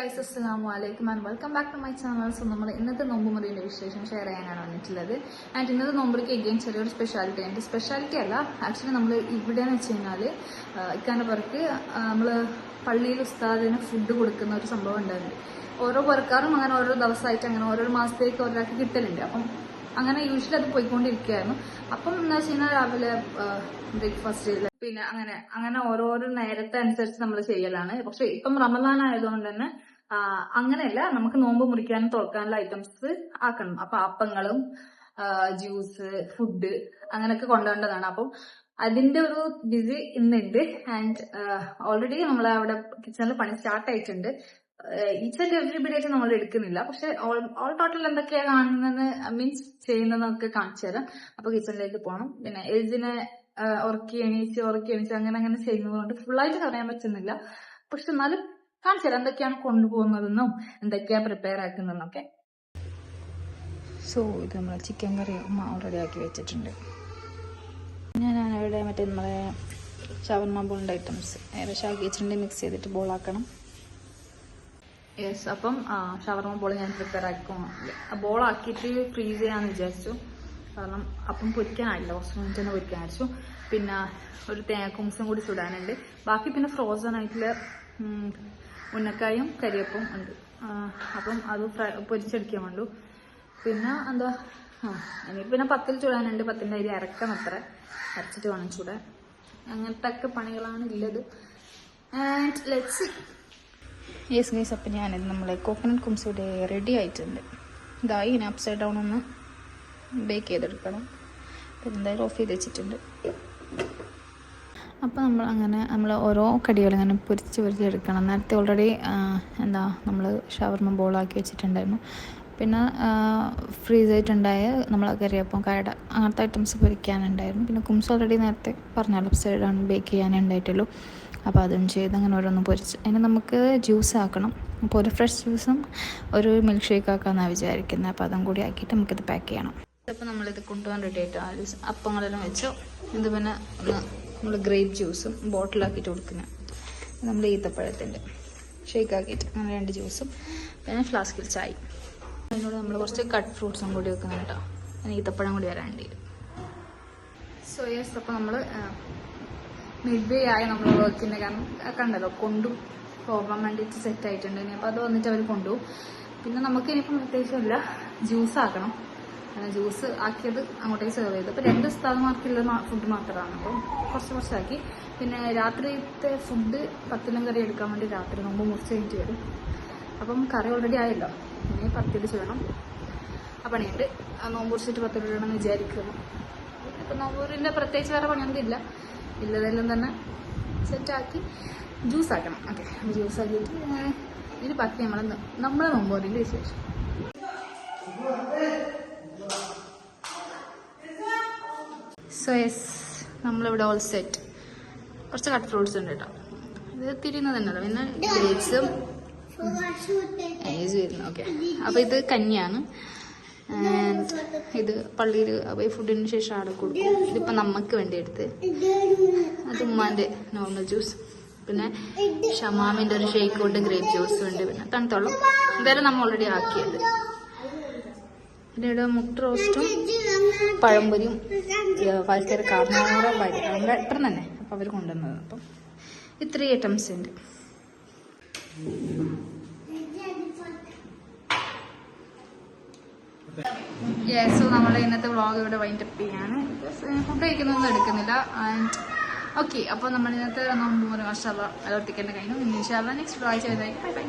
അസ്സാം വലൈക്കും and welcome back to my channel so നമ്മൾ ഇന്നത്തെ നോമ്പുമുറിയുടെ വിശേഷം ഷെയർ ചെയ്യാനാണ് വന്നിട്ടുള്ളത്. ആൻഡ് ഇന്നത്തെ നോമ്പുറിക്ക് എഗെയിൻ ചെറിയൊരു സ്പെഷ്യാലിറ്റി ഉണ്ട്. സ്പെഷ്യാലിറ്റി അല്ല ആക്ച്വലി നമ്മൾ ഇവിടെ എന്ന് വെച്ച് കഴിഞ്ഞാൽ ഇക്കാന്റെ പുറത്ത് നമ്മൾ പള്ളിയിൽ ഉസ്താദിന് ഫുഡ് കൊടുക്കുന്ന ഒരു സംഭവം ഉണ്ടായിരുന്നു ഓരോ പുറക്കാരും അങ്ങനെ ഓരോ ദിവസമായിട്ട് അങ്ങനെ ഓരോ മാസത്തേക്ക് ഒരാൾക്ക് കിട്ടലുണ്ട്. അപ്പം അങ്ങനെ യൂഷ്വലി അത് പോയിക്കൊണ്ടിരിക്കുകയായിരുന്നു. അപ്പം എന്താ വെച്ച് കഴിഞ്ഞാൽ രാവിലെ ബ്രേക്ക്ഫാസ്റ്റ് പിന്നെ അങ്ങനെ അങ്ങനെ ഓരോരോ നേരത്തെ അനുസരിച്ച് നമ്മൾ ചെയ്യലാണ്. പക്ഷെ ഇപ്പം റമദാൻ ആയതുകൊണ്ട് തന്നെ അങ്ങനെയല്ല നമുക്ക് നോമ്പ് മുറിക്കാനും തുറക്കാനുള്ള ഐറ്റംസ് ആക്കണം. അപ്പൊ അപ്പങ്ങളും ജ്യൂസ് ഫുഡ് അങ്ങനെയൊക്കെ കൊണ്ടുവേണ്ടതാണ് അപ്പം അതിന്റെ ഒരു ബിസി ഇന്നുണ്ട്. ആൻഡ് ഓൾറെഡി നമ്മൾ അവിടെ കിച്ചണിൽ പണി സ്റ്റാർട്ട് ആയിട്ടുണ്ട്. ഈച്ച് ആൻഡ് എവറി ബിഡായിട്ട് നമ്മൾ എടുക്കുന്നില്ല. പക്ഷെ ഓൾ ടോട്ടൽ എന്തൊക്കെയാ കാണുന്നത്? മീൻസ് ചെയ്യുന്നതെന്നൊക്കെ കാണിച്ചു തരാം. അപ്പൊ കിച്ചണിലേക്ക് പോകണം പിന്നെ എഴുതിനെ ഉറക്കി എണീച്ച് ഉറക്കി എണീച്ച് അങ്ങനെ അങ്ങനെ ചെയ്യുന്നതുകൊണ്ട് ഫുള്ളായിട്ട് പറയാൻ പറ്റുന്നില്ല. പക്ഷെ എന്നാലും കാണിച്ചു തരാം. എന്തൊക്കെയാണ് കൊണ്ടുപോകുന്നതെന്നും എന്തൊക്കെയാ പ്രിപ്പയർ ആക്കുന്നതെന്നൊക്കെ സോ ഇത് നമ്മൾ ചിക്കൻ കറി ഉമ്മ ഓൾറെഡി ആക്കി വെച്ചിട്ടുണ്ട്. ഞാൻ ഇവിടെ മറ്റേ നമ്മളെ ഷവർമ ബോളിന്റെ ഐറ്റംസ് ഏകദേശം ആക്കി വെച്ചിട്ടുണ്ട്. മിക്സ് ചെയ്തിട്ട് ബോളാക്കണം യെസ് അപ്പം ഷവർമ ബോൾ ഞാൻ പ്രിപ്പയർ ആക്കും ബോൾ ആക്കിയിട്ട് ഫ്രീസ് ചെയ്യാന്ന് വിചാരിച്ചു. കാരണം അപ്പം പൊരിക്കാനായില്ല. കുറച്ച് മിനിറ്റ് തന്നെ പൊരിക്കാൻ വെച്ചു പിന്നെ ഒരു തേങ്ങക്കുംസും കൂടി ചുടാനുണ്ട്. ബാക്കി പിന്നെ ഫ്രോസൺ ആയിട്ടുള്ള ഉന്നക്കായും കരിയപ്പും ഉണ്ട്. അപ്പം അത് പൊരിച്ചെടുക്കാൻ വേണ്ടു. പിന്നെ എന്താ ആ ഇനി പിന്നെ പത്തിൽ ചൂടാനുണ്ട്. പത്തിന്റെ അരി അരക്കണം അത്ര. അരച്ചിട്ട് വേണം ചൂടാൻ. അങ്ങനത്തെ ഒക്കെ പണികളാണ് ഉള്ളത്. ആൻഡ് ലെറ്റ്സ് യെസ് ഗൈസ് അപ്പം ഞാൻ നമ്മൾ കോക്കനട്ട് കുംസ് ഇവിടെ റെഡി ആയിട്ടുണ്ട്. ഇതായി ഇനി അപ്സൈഡ് ഡൗൺ ഒന്ന് ബേക്ക് ചെയ്തെടുക്കണം. അപ്പം എന്തായാലും ഓഫ് ചെയ്ത് വെച്ചിട്ടുണ്ട്. അപ്പോൾ നമ്മൾ അങ്ങനെ നമ്മൾ ഓരോ കടികൾ ഇങ്ങനെ പൊരിച്ച് പൊരിച്ചെടുക്കണം നേരത്തെ ഓൾറെഡി എന്താ നമ്മൾ ഷവർമ ബോളാക്കി വെച്ചിട്ടുണ്ടായിരുന്നു. പിന്നെ ഫ്രീസ് ആയിട്ടുണ്ടായ നമ്മൾ കറിയപ്പം കായട അങ്ങനത്തെ ഐറ്റംസ് പൊരിക്കാനുണ്ടായിരുന്നു. പിന്നെ കുംസ് ഓൾറെഡി നേരത്തെ പറഞ്ഞാലും സൈഡാണ് ബേക്ക് ചെയ്യാനേ ഉണ്ടായിട്ടുള്ളൂ. അപ്പോൾ അതും ചെയ്ത് അങ്ങനെ ഓരോന്ന് പൊരിച്ച്. അതിന് നമുക്ക് ജ്യൂസ് ആക്കണം. അപ്പോൾ ഒരു ഫ്രഷ് ജ്യൂസും ഒരു മിൽക്ക് ഷേക്ക് ആക്കാമെന്നാണ് വിചാരിക്കുന്നത് അപ്പോൾ അതും കൂടി ആക്കിയിട്ട് നമുക്കിത് പാക്ക് ചെയ്യണം. അപ്പോൾ നമ്മളിത് കൊണ്ടുപോകാൻ റെഡി ആയിട്ട്? ആ അപ്പങ്ങളെല്ലാം വെച്ചു. ഇത് പിന്നെ ഒന്ന് നമ്മൾ ഗ്രേപ്പ് ജ്യൂസും ബോട്ടിലാക്കിയിട്ട് കൊടുക്കുന്നത് നമ്മൾ ഈത്തപ്പഴത്തിന്റെ. ഷേക്ക് ആക്കിയിട്ട് അങ്ങനെ രണ്ട് ജ്യൂസും പിന്നെ ഫ്ലാസ്കിൽ ചായ. അതിനോട് നമ്മൾ കുറച്ച് കട്ട് ഫ്രൂട്ട്സും കൂടി വെക്കുന്നുണ്ട് കേട്ടോ. പിന്നെ ഈത്തപ്പഴം കൂടി വരാണ്ട് സോ യെസ് അപ്പോൾ നമ്മൾ മിഡ് ആയി നമ്മൾ വർക്കിന്റെ കാരണം കണ്ടല്ലോ കൊണ്ടു പോകാൻ വേണ്ടിയിട്ട് സെറ്റ് ആയിട്ടുണ്ട്. ഇനി അപ്പോൾ അത് വന്നിട്ട് അവർ കൊണ്ടുപോകും. പിന്നെ നമുക്ക് ഇനിയിപ്പം പ്രത്യേകിച്ചില്ല ജ്യൂസ് ആക്കണം. ജ്യൂസ് ആക്കിയത് അങ്ങോട്ടേക്ക് സെർവ് ചെയ്തു. അപ്പോൾ രണ്ട് സ്ഥലമാർക്കുള്ള ഫുഡ് മാത്രമാണ്. അപ്പോൾ കുറച്ച് കുറച്ചാക്കി. പിന്നെ രാത്രിത്തെ ഫുഡ് പത്തിലും കറി എടുക്കാൻ വേണ്ടി രാത്രി നോമ്പ് മുറിച്ച് കഴിഞ്ഞിട്ട് വരും. അപ്പം കറി ഓൾറെഡി ആയല്ലോ. ഇനി പത്തിൽ ചെയ്യണം. ആ പണിയുണ്ട്. നോമ്പ് മുറിച്ചിട്ട് പത്തിൽ ഇടണമെന്ന് വിചാരിക്കുന്നു. ഇപ്പം നോമ്പൂരിന്റെ പ്രത്യേകിച്ച് വേറെ പണിയൊന്നും ഇല്ല. ഇല്ലതെല്ലാം തന്നെ സെറ്റാക്കി ജ്യൂസ് ആക്കണം. ഓക്കെ. ജ്യൂസ് ആക്കിയിട്ട് ഇനി പത്തി നമ്മളെ നമ്മളെ നോമ്പൂരിന്റെ വിശേഷം. സോ യെസ് നമ്മളിവിടെ ഓൾ സെറ്റ് കുറച്ച് കട്ട് ഫ്രൂട്ട്സ് ഉണ്ട് കേട്ടോ ഇത് തിരിയുന്നത് തന്നെയല്ലോ. പിന്നെ ഡേറ്റ്സും ഏജ് വരുന്നു. ഓക്കെ അപ്പോൾ ഇത് കഞ്ഞിയാണ്. ഇത് പള്ളിയിൽ അപ്പോൾ ഫുഡിന് ശേഷം ആടെ കൊടുക്കും. ഇതിപ്പോൾ നമുക്ക് വേണ്ടി എടുത്ത്. അത് ഉമ്മാന്റെ നോർമൽ ജ്യൂസ് പിന്നെ ഷമാമിന്റെ ഒരു ഷേക്ക് കൊണ്ട് ഗ്രേപ്പ് ജ്യൂസും ഉണ്ട്. പിന്നെ തണുത്തോളം. ഇതെല്ലാം നമ്മൾ ഓൾറെഡി ആക്കിയത്. പിന്നെ ഇവിടെ മുട്ട റോസ്റ്റും പഴംപൊരിയും വാൽക്കര കാർണോറ നമ്മുടെ എത്ര തന്നെ അപ്പം അവർ കൊണ്ടുവന്നത്. അപ്പം ഇത്രയും ഐറ്റംസ് ഉണ്ട്. യെസ് നമ്മൾ ഇന്നത്തെ വ്ളോഗ് ഇവിടെ വൈൻഡ് അപ്പ് ചെയ്യാണ്. ഫുഡ് കഴിക്കുന്നൊന്നും എടുക്കുന്നില്ല. ആൻഡ് ഓക്കെ അപ്പോൾ നമ്മൾ ഇന്നത്തെ നോമ്പ് മാഷാല്ല അലോട്ടിക്കേണ്ട കഴിഞ്ഞു. ഇൻഷാല്ല നെക്സ്റ്റ് വ്ളോഗ് ചെയ്തായി ബൈ ബൈ